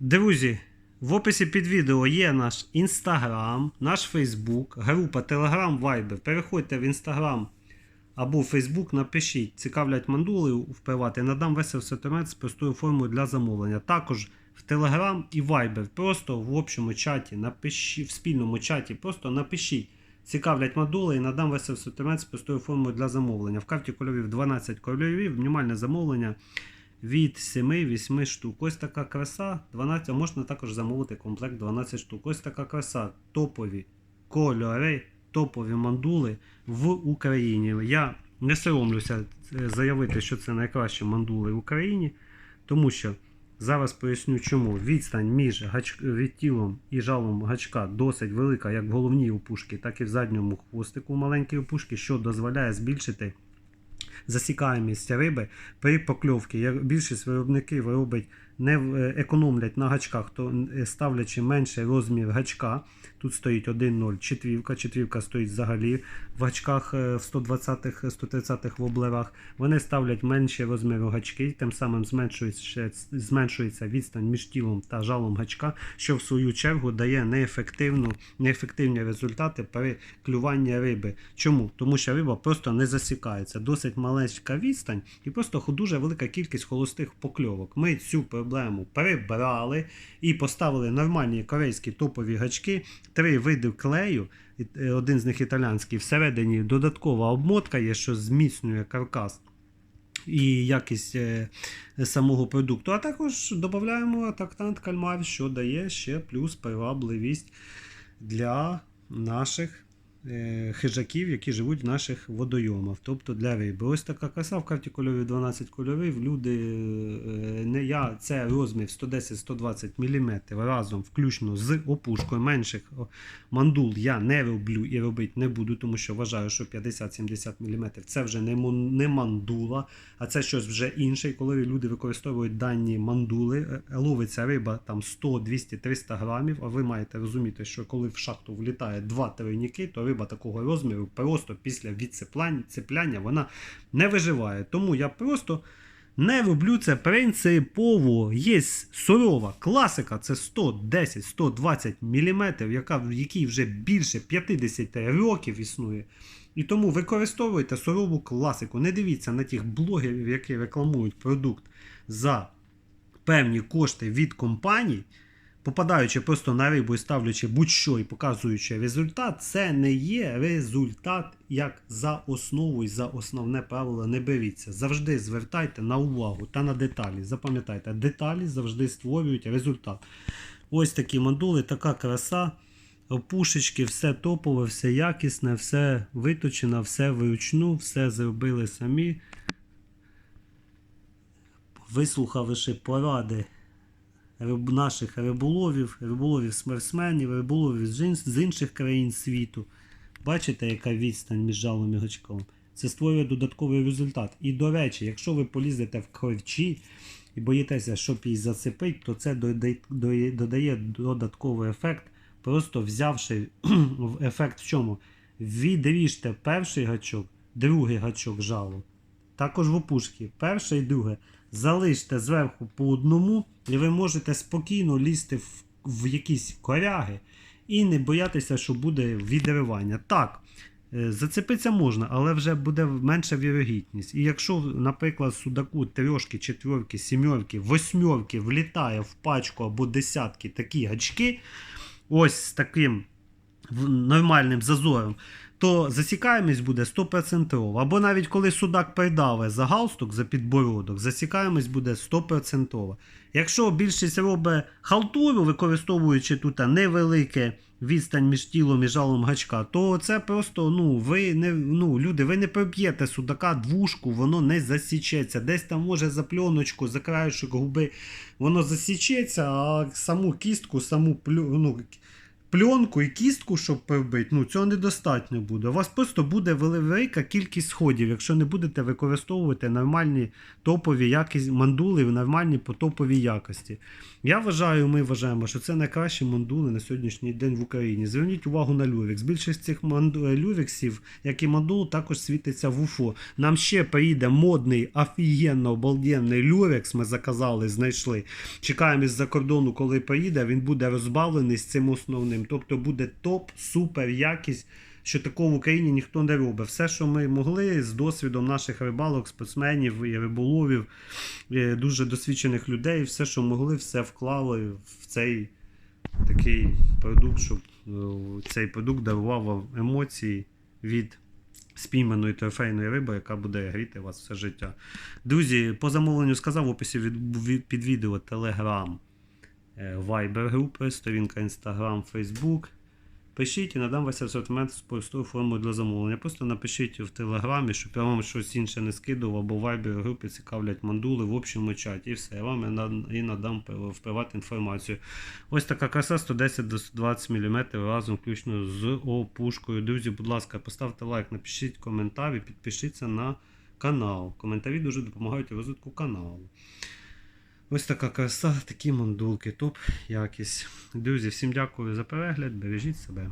Друзі, в описі під відео є наш інстаграм, наш Фейсбук, група Telegram Viber. Переходьте в інстаграм або в Фейсбук, напишіть, цікавлять мандули впливати. Надам весь асортимент з простою формою для замовлення. Також в Телеграм і Viber. Просто в общому чаті, напишіть, в спільному чаті, просто напишіть. Цікавлять модули і надам весь асортимент з простою формою для замовлення. В карті кольорів 12 кольорів, мінімальне замовлення від 7-8 штук. Ось така краса. 12, а можна також замовити комплект 12 штук. Ось така краса. Топові кольори, топові мандули в Україні. Я не соромлюся е, заявити, що це найкращі мандули в Україні, тому що зараз поясню, чому відстань між гач... відтілом і жалом гачка досить велика, як в головній опушці, так і в задньому хвостику маленької опушки, що дозволяє збільшити засікаємість риби при покльовці. Більшість виробників робить, не е, економлять на гачках, то е, ставлячи менший розмір гачка. Тут стоїть 1.0 четвірка. Четвірка стоїть взагалі в гачках е, в 120-х, 130-х воблерах. Вони ставлять менші розміри гачки, тим самим зменшується, зменшується відстань між тілом та жалом гачка, що в свою чергу дає неефективну, неефективні результати при клюванні риби. Чому? Тому що риба просто не засікається. Досить маленька відстань і просто дуже велика кількість холостих покльовок. Ми цю проблему перебрали і поставили нормальні корейські топові гачки, три види клею. е, Один з них італійський. Всередині додаткова обмотка є, що зміцнює каркас і якість е, самого продукту. А також додаємо атактант кальмар, що дає ще плюс привабливість для наших хижаків, які живуть в наших водойомах, тобто для риби. Ось така краса в карті кольорів 12 кольорів. Люди, е, не я, це розмір 110-120 мм разом, включно з опушкою. Менших мандул я не роблю і робити не буду, тому що вважаю, що 50-70 мм це вже не, не мандула, а це щось вже інше. І коли люди використовують дані мандули, е, ловиться риба там 100, 200, 300 грамів. А ви маєте розуміти, що коли в шахту влітає два тройники, то риба такого розміру просто після відцепляння вона не виживає. Тому я просто. Не роблю це принципово. Є сурова класика, це 110-120 мм, яка, в якій вже більше 50 років існує. І тому використовуйте сурову класику. Не дивіться на тих блогерів, які рекламують продукт за певні кошти від компаній, попадаючи просто на рибу і ставлячи будь-що і показуючи результат, це не є результат як за основу і за основне правило не беріться. Завжди звертайте на увагу та на деталі. Запам'ятайте, деталі завжди створюють результат. Ось такі мандули, така краса. Пушечки, все топове, все якісне, все виточено, все вручну, все зробили самі. Вислухавши поради риб- наших риболовів, риболовів смерсменів, риболовів з інших країн світу. Бачите, яка відстань між жалом і гачком? Це створює додатковий результат. І до речі, якщо ви полізете в кровчі і боїтеся, щоб її зацепить, то це додає, додатковий ефект, просто взявши ефект в чому? Відріжте перший гачок, другий гачок жалу. Також в опушки. Перше і друге. Залиште зверху по одному, і ви можете спокійно лізти в, в якісь коряги і не боятися, що буде відривання. Так, е, зацепитися можна, але вже буде менша вірогідність. І якщо, наприклад, судаку трьошки, четверки, сімерки, восьмерки влітає в пачку або десятки такі гачки, ось з таким нормальним зазором, то засікаємість буде 100%. Або навіть коли судак придаве за галстук, за підбородок, засікаємість буде 100%. Якщо більшість робить халтуру, використовуючи тут невелике відстань між тілом і жалом гачка, то це просто ну, ви не, ну, люди, ви не проб'єте судака двушку, воно не засічеться. Десь там може за пленочку, за краєшок губи воно засічеться, а саму кістку, саму плю, ну, пленку і кістку, щоб прибити, ну цього недостатньо буде. У вас просто буде велика кількість сходів, якщо не будете використовувати нормальні топові якість мандули в нормальній по топовій якості. Я вважаю, ми вважаємо, що це найкращі мандули на сьогоднішній день в Україні. Зверніть увагу на лювікс. Більшість цих манду... лювіксів, як і мандул, також світиться в УФО. Нам ще приїде модний, офігенно обалденний лювікс. Ми заказали, знайшли. Чекаємо із-за кордону, коли приїде. Він буде розбавлений з цим основним. Тобто буде топ, супер якість. Що такого в Україні ніхто не робить. Все, що ми могли з досвідом наших рибалок, спортсменів і риболовів, дуже досвідчених людей, все, що могли, все вклали в цей такий продукт, щоб е, цей продукт дарував вам емоції від спійманої трофейної риби, яка буде гріти вас все життя. Друзі, по замовленню сказав в описі від, від- під відео Telegram, е, Viber групи, сторінка Instagram, Facebook. Пишіть і надам весь асортимент з простою формою для замовлення. Просто напишіть в телеграмі, щоб я вам щось інше не скидував, або в Viber групі цікавлять мандули в общому чаті. І все, я вам і над- і надам в приват інформацію. Ось така краса 110 до 120 мм разом включно з опушкою. Друзі, будь ласка, поставте лайк, напишіть коментар і підпишіться на канал. Коментарі дуже допомагають у розвитку каналу. Ось така краса, такі мандулки, топ якість. Друзі, всім дякую за перегляд, бережіть себе.